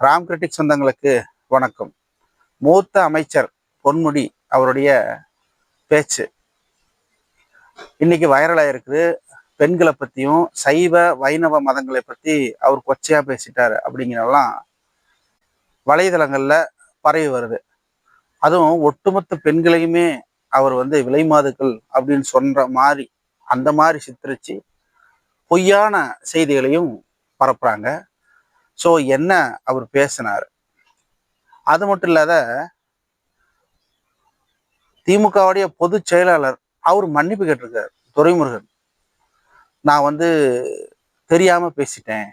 Ram critic சொந்தங்களுக்கு வணக்கம். மூத்த அமைச்சர் பொன்முடி அவருடைய பேச்சு. இன்னைக்கு வைரலாக இருக்குது பெண்களை பற்றியும் சைவ வைணவ மதங்களை பற்றி அவர் கொச்சையா பேசிட்டாரு அப்படிங்கிறலாம் வலைதளங்களில் பரவி வருது. அதுவும் ஒட்டுமொத்த பெண்களையுமே அவர் வந்து விலைமாதுக்கள் அப்படின்னு சொல்ற மாதிரி அந்த மாதிரி சித்தரிச்சு பொய்யான செய்திகளையும் பரப்புறாங்க. ஸோ என்ன அவர் பேசினார்? அது மட்டும் இல்லாத திமுகவுடைய பொதுச் செயலாளர் அவர் மன்னிப்பு கேட்டிருக்கார் துரைமுருகன். நான் வந்து தெரியாம பேசிட்டேன்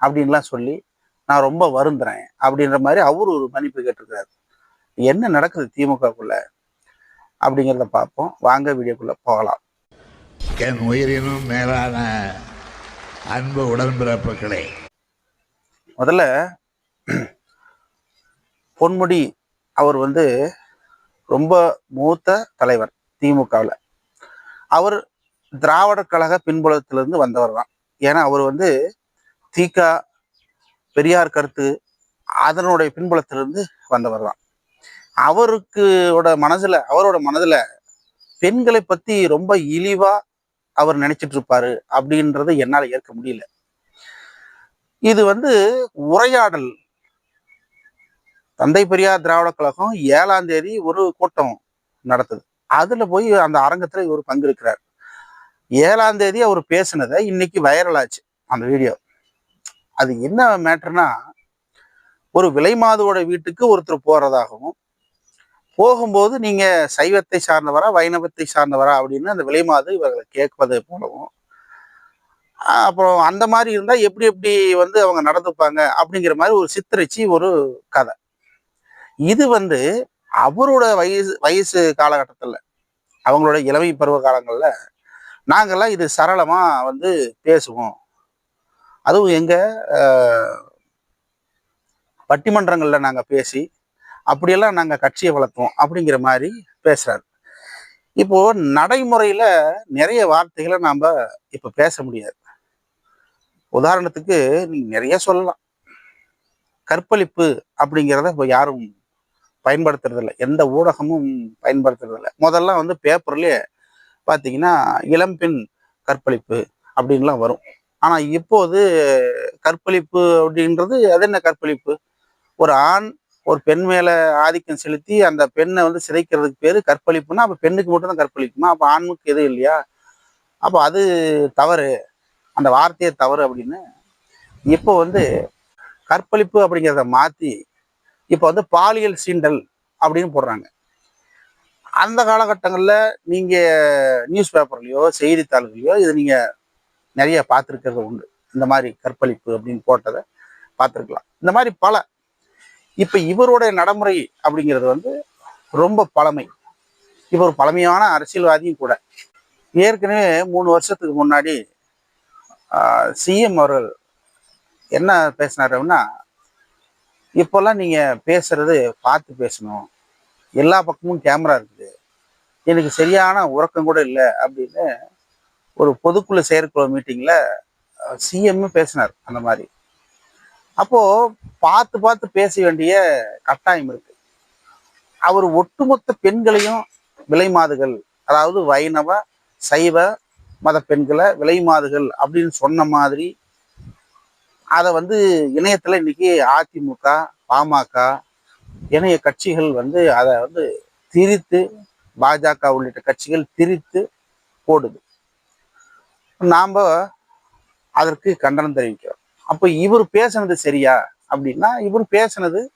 அப்படின்லாம் சொல்லி நான் ரொம்ப வருந்துறேன் அப்படின்ற மாதிரி அவர் ஒரு மன்னிப்பு கேட்டிருக்காரு. என்ன நடக்குது திமுகக்குள்ள அப்படிங்கிறத பார்ப்போம். வாங்க வீடியோக்குள்ள போகலாம். என் உயிரினும் மேலான அன்பு உடன்பிறப்புகளே. முதல்ல பொன்முடி அவர் வந்து ரொம்ப மூத்த தலைவர் திமுகவில். அவர் திராவிடர் கழக பின்புலத்திலிருந்து வந்தவர் தான். ஏன்னா அவர் வந்து தீகா பெரியார் கருத்து அதனுடைய பின்புலத்திலிருந்து வந்தவர் தான். அவருக்கு ஓட மனசுல அவரோட மனதுல பெண்களை பத்தி ரொம்ப இழிவா அவர் நினைச்சிட்டு இருப்பாரு அப்படின்றத என்னால ஏற்க முடியல. இது வந்து உரையாடல். தந்தை பெரியார் திராவிட கழகம் ஏழாம் தேதி ஒரு கூட்டம் நடத்துது. அதுல போய் அந்த அரங்கத்துல இவர் பங்கெடுக்கிறார். ஏழாம் தேதி அவர் பேசினதை இன்னைக்கு வைரல் ஆச்சு அந்த வீடியோ அது என்ன மேட்டர்னா ஒரு விலைமாதுவோட வீட்டுக்கு ஒருத்தர் போறதாகவும் போகும்போது நீங்க சைவத்தை சார்ந்தவரா வைணவத்தை சார்ந்தவரா அப்படின்னு அந்த விலைமாது இவர்களை கேட்பது போலவும் அப்புறம் அந்த மாதிரி இருந்தால் எப்படி எப்படி வந்து அவங்க நடந்துப்பாங்க அப்படிங்கிற மாதிரி ஒரு சித்தரிச்சு ஒரு கதை. இது வந்து அவரோட வயசு வயசு காலகட்டத்தில் அவங்களோட இளமை பருவ காலங்களில் நாங்கெல்லாம் இது சரளமாக வந்து பேசுவோம். அதுவும் எங்கள் பட்டிமன்றங்களில் நாங்கள் பேசி அப்படியெல்லாம் நாங்கள் கட்சியை வளர்த்தோம் அப்படிங்கிற மாதிரி பேசுகிறார் இப்போது நடைமுறையில் நிறைய வார்த்தைகளை நாம் இப்போ பேச முடியாது. உதாரணத்துக்கு நீங்கள் நிறைய சொல்லலாம். கற்பழிப்பு அப்படிங்கிறத இப்போ யாரும் பயன்படுத்துறதில்ல. எந்த ஊடகமும் பயன்படுத்துறதில்ல. முதல்ல வந்து பேப்பர்லேயே பார்த்தீங்கன்னா இளம்பெண் கற்பழிப்பு அப்படின்லாம் வரும். ஆனால் இப்போது கற்பழிப்பு அப்படின்றது அது என்ன கற்பழிப்பு? ஒரு ஆண் ஒரு பெண் மேலே ஆதிக்கம் செலுத்தி அந்த பெண்ணை வந்து சிதைக்கிறதுக்கு பேர் கற்பழிப்புன்னா அப்போ பெண்ணுக்கு மட்டும்தான் கற்பழிக்குமா அப்போ ஆணுக்கு எதுவும் இல்லையா? அப்போ அது தவறு. அந்த வார்த்தையே தவறு அப்படின்னு இப்போ வந்து கற்பழிப்பு அப்படிங்கிறத மாற்றி இப்போ வந்து பாலியல் சீண்டல் அப்படின்னு போடுறாங்க. அந்த காலகட்டங்களில் நீங்கள் நியூஸ் பேப்பர்லையோ செய்தித்தாள்களையோ இது நீங்கள் நிறைய பார்த்துருக்கிறது உண்டு. இந்த மாதிரி கற்பழிப்பு அப்படின்னு போட்டதை பார்த்துருக்கலாம். இந்த மாதிரி பல இப்போ இவருடைய நடைமுறை அப்படிங்கிறது வந்து ரொம்ப பழமை. இவர் பழமையான அரசியல்வாதியும் கூட. ஏற்கனவே மூணு வருஷத்துக்கு முன்னாடி சிஎம் அவர்கள் என்ன பேசினார் அப்படின்னா இப்போல்லாம் நீங்கள் பேசுறது பார்த்து பேசணும். எல்லா பக்கமும் கேமரா இருக்குது. எனக்கு சரியான உறக்கம் கூட இல்லை அப்படின்னு ஒரு பொதுக்குழு செயற்குழு மீட்டிங்கில் சிஎம் பேசினார் அந்த மாதிரி. அப்போது பார்த்து பார்த்து பேச வேண்டிய கட்டாயம் இருக்கு. அவர் ஒட்டுமொத்த பெண்களையும் விலைமாதுகள் அதாவது வைணவ சைவ மத பெண்களை விலைமாதுகள் அப்படின்னு சொன்ன மாதிரி அதை வந்து இணையத்துல இன்னைக்கு அதிமுக பாமக இணைய கட்சிகள் வந்து அதை வந்து திரித்து பாஜக உள்ளிட்ட கட்சிகள் திரித்து போடுது. நாம் அதற்கு கண்டனம் தெரிவிக்கிறோம். அப்போ இவர் பேசுனது சரியா அப்படின்னா இவர் பேசுனது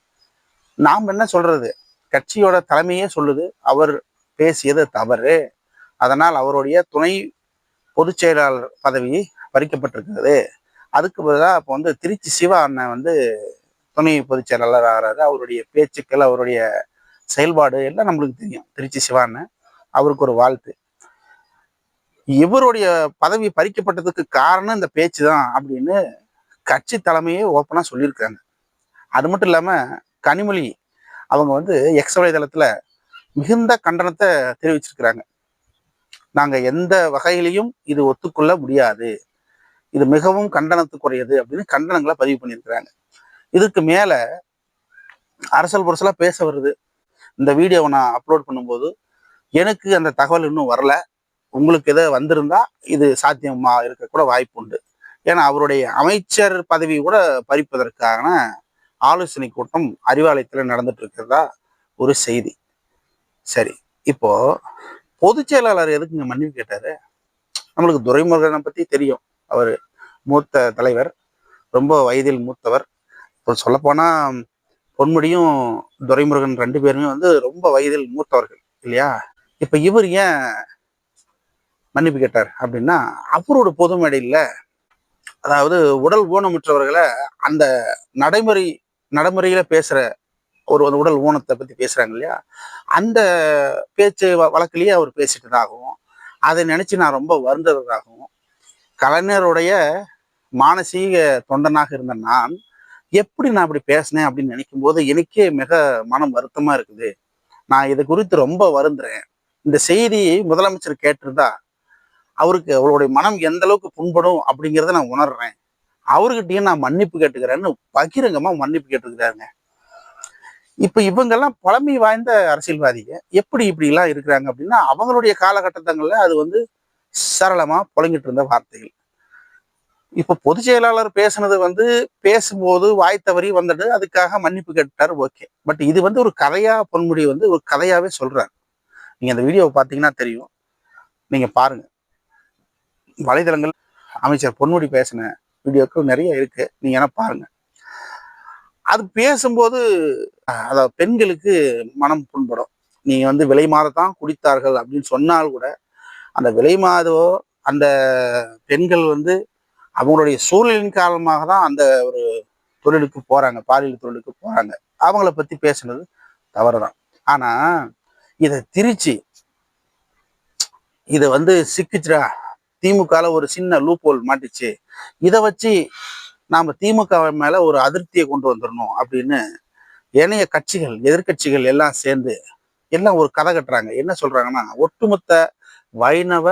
நாம் என்ன சொல்றது? கட்சியோட தலைமையே சொல்லுது அவர் பேசியது தவறு. அதனால் அவருடைய துணை பொதுச் செயலாளர் பதவி பறிக்கப்பட்டிருக்கிறது. அதுக்கு பதிலாக இப்போ வந்து திருச்சி சிவா அண்ணன் வந்து துணை பொதுச் செயலாளர் ஆகிறாரு அவருடைய பேச்சுக்கள் அவருடைய செயல்பாடு எல்லாம் நம்மளுக்கு தெரியும். திருச்சி சிவா அண்ணன் அவருக்கு ஒரு வாழ்த்து. இவருடைய பதவி பறிக்கப்பட்டதுக்கு காரணம் இந்த பேச்சு தான் அப்படின்னு கட்சி தலைமையே ஓப்பனாக சொல்லியிருக்காங்க. அது மட்டும் இல்லாம கனிமொழி அவங்க வந்து எக்ஸ் வலைதளத்தில் மிகுந்த கண்டனத்தை தெரிவிச்சிருக்கிறாங்க. நாங்கள் எந்த வகையிலையும் இது ஒத்துக்கொள்ள முடியாது. இது மிகவும் கண்டனத்துக்குரியது அப்படின்னு கண்டனங்களை பதிவு பண்ணியிருக்கிறாங்க. இதுக்கு மேலே அரசல் புரசலாக பேச வருது. இந்த வீடியோவை நான் அப்லோட் பண்ணும்போது எனக்கு அந்த தகவல் இன்னும் வரல. உங்களுக்கு எதோ வந்திருந்தா இது சாத்தியமா இருக்கக்கூட வாய்ப்பு உண்டு. ஏன்னா அவருடைய அமைச்சர் பதவி கூட பறிப்பதற்கான ஆலோசனை கூட்டம் அறிவாலயத்தில் நடந்துட்டு இருக்கிறதா ஒரு செய்தி. சரி இப்போ பொதுச் செயலாளர் எதுக்குங்க மன்னிப்பு கேட்டாரு? நம்மளுக்கு துரைமுருகனை பத்தி தெரியும். அவர் மூத்த தலைவர் ரொம்ப வயதில் மூத்தவர். இப்போ சொல்லப்போனா பொன்முடியும் துரைமுருகன் ரெண்டு பேருமே வந்து ரொம்ப வயதில் மூத்தவர்கள் இல்லையா? இப்போ இவர் ஏன் மன்னிப்பு கேட்டார் அப்படின்னா அவரோட பொது மேடையில் அதாவது உடல் ஊனமுற்றவர்களை அந்த நடைமுறை நடைமுறையில பேசுற ஒரு அந்த உடல் ஊனத்தை பத்தி பேசுறாங்க இல்லையா? அந்த பேச்சு வ- வழக்கிலேயே அவர் பேசிட்டதாகவும் அதை நினைச்சு நான் ரொம்ப வருந்ததாகவும் கலைஞருடைய மானசீக தொண்டனாக இருந்த நான் எப்படி நான் அப்படி பேசினேன்? அப்படின்னு நினைக்கும் போது எனக்கே மிக மனம் வருத்தமா இருக்குது. நான் இது குறித்து ரொம்ப வருந்துறேன். இந்த செய்தியை முதலமைச்சர் கேட்டிருந்தா அவருக்கு அவருடைய மனம் எந்த அளவுக்கு புண்படும் அப்படிங்கிறத நான் உணர்றேன். அவர்கிட்டயும் நான் மன்னிப்பு கேட்டுக்கிறேன்னு பகிரங்கமா மன்னிப்பு கேட்டுக்கிறாருங்க இப்போ இவங்கெல்லாம் பழமை வாய்ந்த அரசியல்வாதிங்க. எப்படி இப்படிலாம் இருக்கிறாங்க அப்படின்னா அவங்களுடைய காலகட்டத்தங்கள்ல அது வந்து சரளமாக புழங்கிட்டு இருந்த வார்த்தைகள். இப்போ பொதுச் செயலாளர் பேசுனது வந்து பேசும்போது வாய் தவறி வந்துட்டு அதுக்காக மன்னிப்பு கேட்டார் ஓகே. பட் இது வந்து ஒரு கதையா பொன்முடி வந்து ஒரு கதையாவே சொல்றாரு. நீங்க அந்த வீடியோவை பார்த்தீங்கன்னா தெரியும். நீங்க பாருங்க. வலைதளங்கள் அமைச்சர் பொன்முடி பேசின வீடியோக்கள் நிறைய இருக்கு. நீங்க என்ன பாருங்க. அது பேசும்போது அதாவது பெண்களுக்கு மனம் புண்படும். நீங்கள் வந்து விலை மாதத்தான் குடித்தார்கள் அப்படின்னு சொன்னால் கூட அந்த விலை மாதவோ அந்த பெண்கள் வந்து அவங்களுடைய சூழலின் காரணமாக தான் அந்த ஒரு தொழிலுக்கு போறாங்க பாலியல் தொழிலுக்கு போறாங்க. அவங்கள பத்தி பேசுனது தவறு தான் ஆனா இதை திரிச்சு இதை வந்து சிக்கிச்சுடா திமுகவில் ஒரு சின்ன லூப்போல் மாட்டிச்சு. இதை வச்சு நாம திமுக மேல ஒரு அதிருப்தியை கொண்டு வந்துடணும் அப்படின்னு ஏனைய கட்சிகள் எதிர்க்கட்சிகள் எல்லாம் சேர்ந்து எல்லாம் ஒரு கதை கட்டுறாங்க. என்ன சொல்றாங்கன்னா ஒட்டுமொத்த வைணவ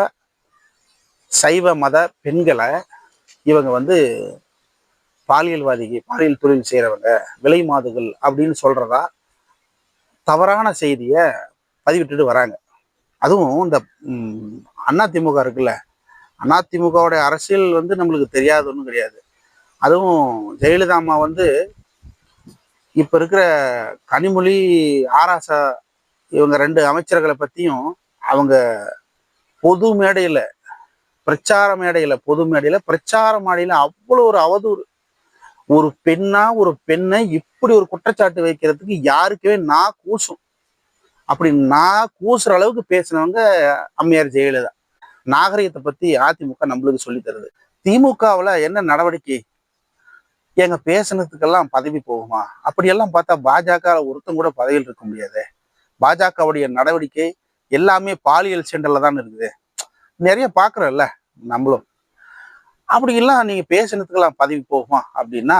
சைவ மத பெண்களை இவங்க வந்து பாலியல்வாதிக்கு பாலியல் தொழில் செய்யறவங்க விலை மாதுகள் அப்படின்னு சொல்றதா தவறான செய்தியை பதிவிட்டுட்டு வராங்க. அதுவும் இந்த அதிமுக இருக்குல்ல அதிமுகவுடைய அரசியல் வந்து நம்மளுக்கு தெரியாது ஒன்றும் கிடையாது. அதுவும் ஜெயலலிதா அம்மா வந்து இப்ப இருக்கிற கனிமொழி ஆராசா இவங்க ரெண்டு அமைச்சர்களை பத்தியும் அவங்க பொது மேடையில பிரச்சார மேடையில பொது மேடையில பிரச்சார மேடையில அவ்வளவு ஒரு அவதூறு. ஒரு பெண்ணா ஒரு பெண்ணை இப்படி ஒரு குற்றச்சாட்டு வைக்கிறதுக்கு யாருக்குமே நான் கூசும். அப்படி நான் கூசுற அளவுக்கு பேசினவங்க அம்மையார் ஜெயலலிதா. நாகரிகத்தை பத்தி அதிமுக நம்மளுக்கு சொல்லி தருது. திமுகவுல என்ன நடவடிக்கை? எங்க பேசுனதுக்கெல்லாம் பதவி போகுமா? அப்படியெல்லாம் பார்த்தா பாஜக ஒருத்தம் கூட பதவியில் இருக்க முடியாது. பாஜகவுடைய நடவடிக்கை எல்லாமே பாலியல் செண்டல்ல தான் இருக்குது. நிறைய பாக்குறோம்ல நம்மளும். அப்படி எல்லாம் நீங்க பேசுனதுக்கெல்லாம் பதவி போகுமா? அப்படின்னா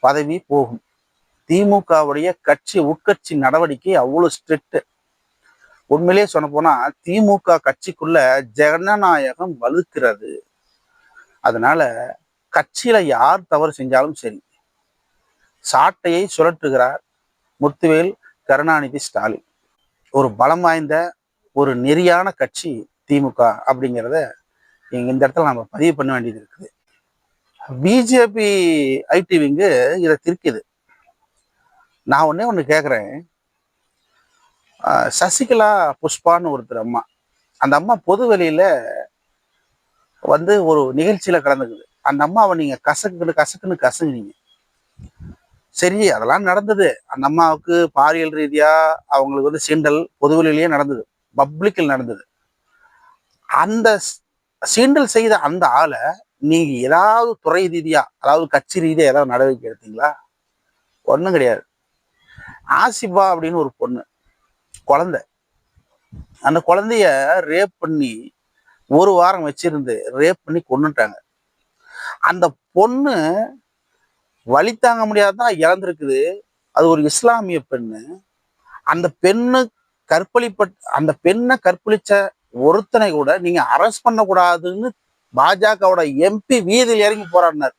பதவி போகும். திமுகவுடைய கட்சி உட்கட்சி நடவடிக்கை அவ்வளோ ஸ்ட்ரிக்ட் உண்மையிலேயே சொன்ன போனா திமுக கட்சிக்குள்ள ஜனநாயகம் வலுக்கிறது. அதனால கட்சியில யார் தவறு செஞ்சாலும் சரி சாட்டையை சுழற்றுகிறார் முத்துவேல் கருணாநிதி ஸ்டாலின். ஒரு பலம் வாய்ந்த ஒரு நெறியான கட்சி திமுக அப்படிங்கிறத இந்த இடத்துல நம்ம பதிவு பண்ண வேண்டியது இருக்குது. பிஜேபி ஐடி விங்கு இதை திருக்குது. நான் ஒன்னே ஒன்று கேட்குறேன் சசிகலா புஷ்பான்னு ஒருத்தர் அம்மா. அந்த அம்மா பொதுவெளியில வந்து ஒரு நிகழ்ச்சியில கலந்துக்குது. அந்த அம்மாவை நீங்கள் கசக்குன்னு கசக்குன்னு கசங்குனீங்க. சரி அதெல்லாம் நடந்தது. அந்த அம்மாவுக்கு பாலியல் ரீதியாக அவங்களுக்கு வந்து சீண்டல் பொதுவெளியிலேயே நடந்தது. பப்ளிக்கில் நடந்தது. அந்த சீண்டல் செய்த அந்த ஆளை நீங்க ஏதாவது துறை ரீதியா அதாவது கட்சி ரீதியா ஏதாவது நடவடிக்கை எடுத்தீங்களா? ஒன்றும் கிடையாது. ஆசிபா அப்படின்னு ஒரு பொண்ணு குழந்தை. அந்த குழந்தைய ரேப் பண்ணி ஒரு வாரம் வச்சிருந்து ரேப் பண்ணி கொண்டுட்டாங்க அந்த பொண்ணு வழி தாங்க முடியாதான் இறந்துருக்குது. அது ஒரு இஸ்லாமிய பெண்ணு. அந்த பெண்ணு கற்பழிப்பட் அந்த பெண்ணை கற்பழிச்ச ஒருத்தனை கூட நீங்க அரெஸ்ட் பண்ணக்கூடாதுன்னு பாஜகவோட எம்பி வீதியில் இறங்கி போராடினார்.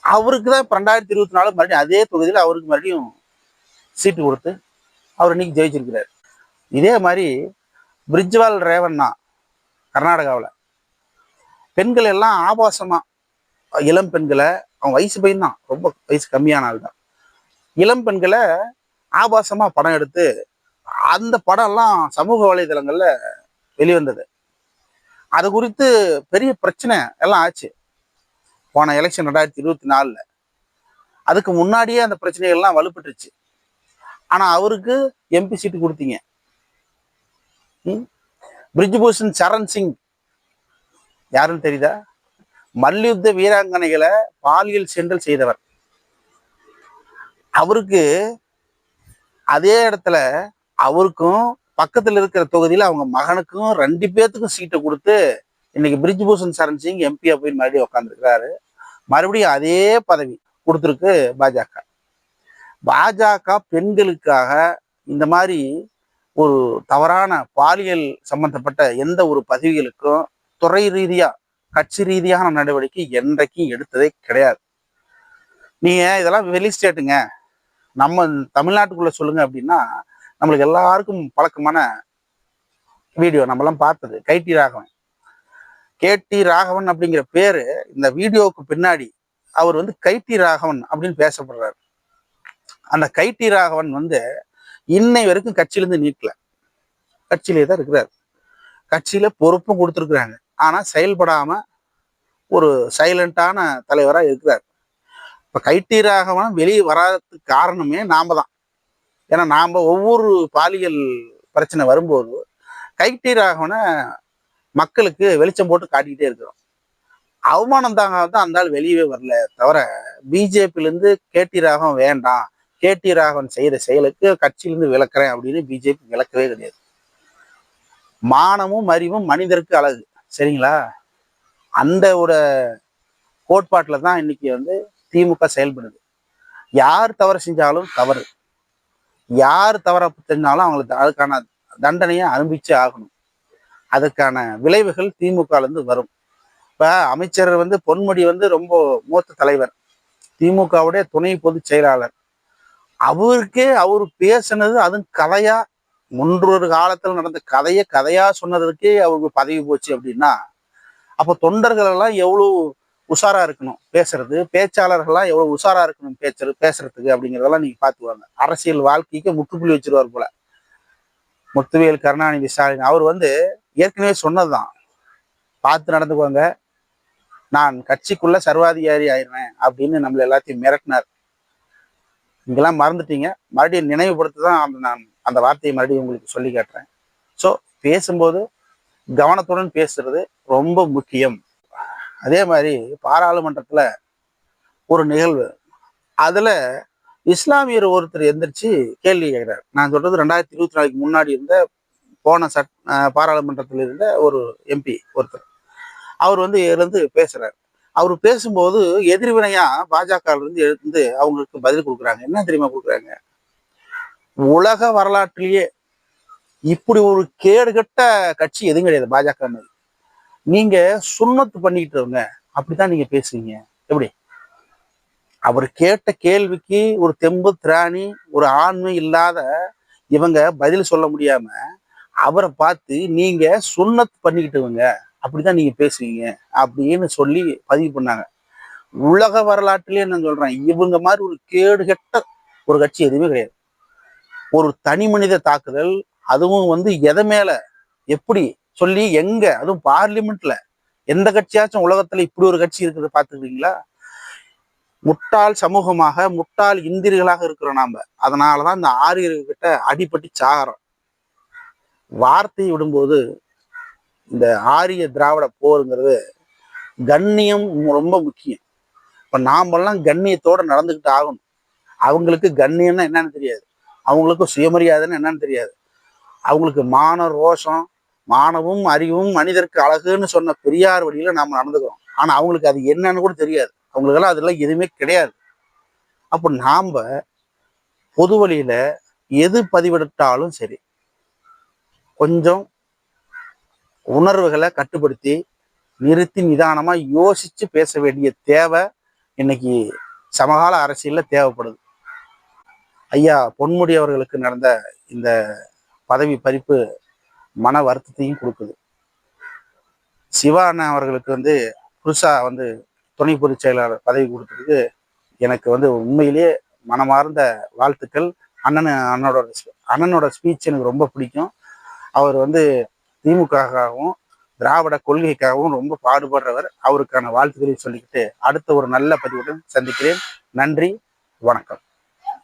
அவருக்கு தான் இப்போ ரெண்டாயிரத்தி இருபத்தி நாலு மறுபடியும் அதே தொகுதியில் அவருக்கு மறுபடியும் சீட்டு கொடுத்து அவர் இன்னைக்கு ஜெயிச்சிருக்கிறார். இதே மாதிரி பிரிஜ்வால் ரேவண்ணா கர்நாடகாவில். பெண்கள் எல்லாம் ஆபாசமா இளம் பெண்களை அவன் வயசு பையன் தான் ரொம்ப வயசு கம்மியான ஆள் தான். இளம் பெண்களை ஆபாசமா படம் எடுத்து அந்த படம்லாம் சமூக வலைதளங்கள்ல வெளிவந்தது. அது குறித்து பெரிய பிரச்சனை எல்லாம் ஆச்சு. போன எலெக்ஷன் ரெண்டாயிரத்தி இருபத்தி நாலுல. அதுக்கு முன்னாடியே அந்த பிரச்சனைகள்லாம் வலுப்பட்டுருச்சு. ஆனால் அவருக்கு எம்பி சீட்டு கொடுத்தீங்க. ம்? பிரிஜ்பூஷன் சரண் சிங் யாருன்னு தெரியுதா? மல்யுத்த வீராங்கனைகளை பாலியல் சென்றல் செய்தவர். அவருக்கு அதே இடத்துல அவருக்கும் பக்கத்துல இருக்கிற தொகுதியில அவங்க மகனுக்கும் ரெண்டு பேர்த்துக்கும் சீட்டை கொடுத்து இன்னைக்கு பிரிஜ்பூஷன் சரண் சிங் எம்பியா போய் மறுபடியும் உட்காந்துருக்கிறாரு மறுபடியும் அதே பதவி கொடுத்துருக்கு பாஜக. பாஜக பெண்களுக்காக இந்த மாதிரி ஒரு தவறான பாலியல் சம்பந்தப்பட்ட எந்த ஒரு பதவிகளுக்கும் துறை ரீதியா கட்சி ரீதியான நடவடிக்கை என்றைக்கும் எடுத்ததே கிடையாது. நீங்க இதெல்லாம் வெளி ஸ்டேட்டுங்க. நம்ம தமிழ்நாட்டுக்குள்ள சொல்லுங்க அப்படின்னா நம்மளுக்கு எல்லாருக்கும் பழக்கமான வீடியோ நம்மலாம் பார்த்தது கைட்டி ராகவன். கேடி ராகவன் அப்படிங்கிற பேரு இந்த வீடியோவுக்கு பின்னாடி அவர் வந்து கைட்டி ராகவன் அப்படின்னு பேசப்படுறாரு. அந்த கைட்டி ராகவன் வந்து இன்னை வரைக்கும் கட்சியிலேருந்து நீக்கல. கட்சியிலே தான் இருக்கிறார். கட்சியில பொறுப்பும் கொடுத்துருக்குறாங்க. ஆனா செயல்படாம ஒரு சைலண்டான தலைவரா இருக்கிறார். இப்போ கைட்டி ராகவன் வெளியே வராததுக்கு காரணமே நாம தான். ஏன்னா நாம ஒவ்வொரு பாலியல் பிரச்சனை வரும்போது கைட்டி ராகவனை மக்களுக்கு வெளிச்சம் போட்டு காட்டிக்கிட்டே இருக்கிறோம். அவமானம் தாங்க தான் அந்த ஆள் வெளியவே வரல தவிர பிஜேபியிலேருந்து கேடி ராகவன் வேண்டாம் கேடி ராகவன் செய்யற செயலுக்கு கட்சியிலேருந்து விளக்குறேன் அப்படின்னு பிஜேபி விளக்கவே கிடையாது. மானமும் அறிவும் மனிதருக்கு அழகு. சரிங்களா? அந்த ஒரு கோட்பாட்டில் தான் இன்னைக்கு வந்து திமுக செயல்படுது. யார் தவறு செஞ்சாலும் தவறு. யார் தவற செஞ்சாலும் அவங்களுக்கு அதுக்கான தண்டனையை அனுபவிச்சே ஆகணும். அதுக்கான விளைவுகள் திமுகலேருந்து வரும். இப்போ அமைச்சர் வந்து பொன்முடி வந்து ரொம்ப மூத்த தலைவர். திமுகவுடைய துணை பொதுச் செயலாளர். அவருக்கே அவர் பேசுனது அதுவும் கதையாக முன்றொரு காலத்தில் நடந்த கதையை கதையா சொன்னதற்கே அவருக்கு பதவி போச்சு அப்படின்னா அப்போ தொண்டர்கள் எல்லாம் உஷாராக உஷாரா இருக்கணும் பேசுறது? பேச்சாளர்கள்லாம் எவ்வளவு உஷாரா இருக்கணும் பேசுறது பேசுறதுக்கு அப்படிங்கிறதெல்லாம் நீங்க பார்த்துக்குவாங்க அரசியல் வாழ்க்கைக்கு முற்றுப்புள்ளி வச்சிருவார் போல. முத்துவேல் கருணாநிதி ஸ்டாலின் அவர் வந்து ஏற்கனவே சொன்னதுதான். பார்த்து நடந்துக்குவாங்க நான் கட்சிக்குள்ள சர்வாதிகாரி ஆயிடுவேன் அப்படின்னு நம்மள எல்லாத்தையும் மிரட்டினார். இங்கெல்லாம் மறந்துட்டீங்க. மறுபடியும் நினைவுபடுத்த தான் அந்த நான் அந்த வார்த்தையை மறுபடியும் உங்களுக்கு சொல்லி காட்டுறேன். ஸோ பேசும்போது கவனத்துடன் பேசுறது ரொம்ப முக்கியம். அதே மாதிரி பாராளுமன்றத்தில் ஒரு நிகழ்வு. அதில் இஸ்லாமியர் ஒருத்தர் எந்திரிச்சு கேள்வி கேட்கிறார். நான் சொல்றது ரெண்டாயிரத்தி இருபத்தி நாலுக்கு முன்னாடி இருந்த போன சட் பாராளுமன்றத்தில் இருந்த ஒரு எம்பி ஒருத்தர். அவர் வந்து இருந்து பேசுறாரு. அவர் பேசும்போது எதிர்வினையா பாஜக இருந்து எழுந்து அவங்களுக்கு பதில் கொடுக்குறாங்க. என்ன தெரியுமா கொடுக்குறாங்க? உலக வரலாற்றிலேயே இப்படி ஒரு கேடுகட்ட கட்சி எதுவும் கிடையாது பாஜக மாதிரி நீங்க சுண்ணத்து பண்ணிக்கிட்டு இருங்க. அப்படித்தான் நீங்க பேசுவீங்க. எப்படி? அவர் கேட்ட கேள்விக்கு ஒரு தெம்பு திராணி ஒரு ஆண்மை இல்லாத இவங்க பதில் சொல்ல முடியாம அவரை பார்த்து நீங்க சுண்ணத்து பண்ணிக்கிட்டுவங்க அப்படிதான் நீங்க பேசுவீங்க. அப்படின்னு சொல்லி பதிவு பண்ணாங்க. உலக வரலாற்றிலே நான் சொல்றேன். இவங்க மாதிரி ஒரு கேடுகட்ட ஒரு கட்சி எதுவுமே கிடையாது. ஒரு தனி மனித தாக்குதல் அதுவும் வந்து எதை மேல? எப்படி? சொல்லி எங்க? அதுவும் பார்லிமெண்ட்ல. எந்த கட்சியாச்சும் உலகத்துல இப்படி ஒரு கட்சி இருக்குது பாத்துக்கிறீங்களா முட்டாள் சமூகமாக முட்டாள் இந்திரியர்களாக இருக்கிறோம் நாம. அதனாலதான் இந்த ஆரியர்கிட்ட அடிபட்டு சாகிறோம் வார்த்தை விடும்போது இந்த ஆரிய திராவிட போருங்கிறது கண்ணியம் ரொம்ப முக்கியம். இப்ப நாமெல்லாம் கண்ணியத்தோட நடந்துகிட்டு ஆகணும். அவங்களுக்கு கண்ணியம்னா என்னன்னு தெரியாது. அவங்களுக்கும் சுயமரியாதைன்னு என்னன்னு தெரியாது. அவங்களுக்கு மான ரோஷம் மானவும் அறிவும் மனிதருக்கு அழகுன்னு சொன்ன பெரியார் வழியில நாம நடந்துக்கிறோம். ஆனா அவங்களுக்கு அது என்னன்னு கூட தெரியாது. அவங்களுக்கெல்லாம் அதெல்லாம் எதுவுமே கிடையாது. அப்போ நாம் பொது வழியில எது பதிவிட்டாலும் சரி கொஞ்சம் உணர்வுகளை கட்டுப்படுத்தி நிறுத்தி நிதானமாக யோசித்து பேச வேண்டிய தேவை இன்னைக்கு சமகால அரசியலில் தேவைப்படுது. ஐயா பொன்முடி அவர்களுக்கு நடந்த இந்த பதவி பறிப்பு மன வருத்தத்தையும் கொடுக்குது. சிவா அண்ணன் அவர்களுக்கு வந்து புதுசாக வந்து துணை பொதுச் செயலாளர் பதவி கொடுத்ததுக்கு எனக்கு வந்து உண்மையிலேயே மனமார்ந்த வாழ்த்துக்கள். அண்ணன் அண்ணனோட அண்ணனோட ஸ்பீச் எனக்கு ரொம்ப பிடிக்கும். அவர் வந்து திமுகவுக்காகவும் திராவிட கொள்கைக்காகவும் ரொம்ப பாடுபடுறவர். அவருக்கான வாழ்த்துக்களை சொல்லிக்கிட்டு அடுத்த ஒரு நல்ல பதிவுடன் சந்திக்கிறேன். நன்றி வணக்கம்.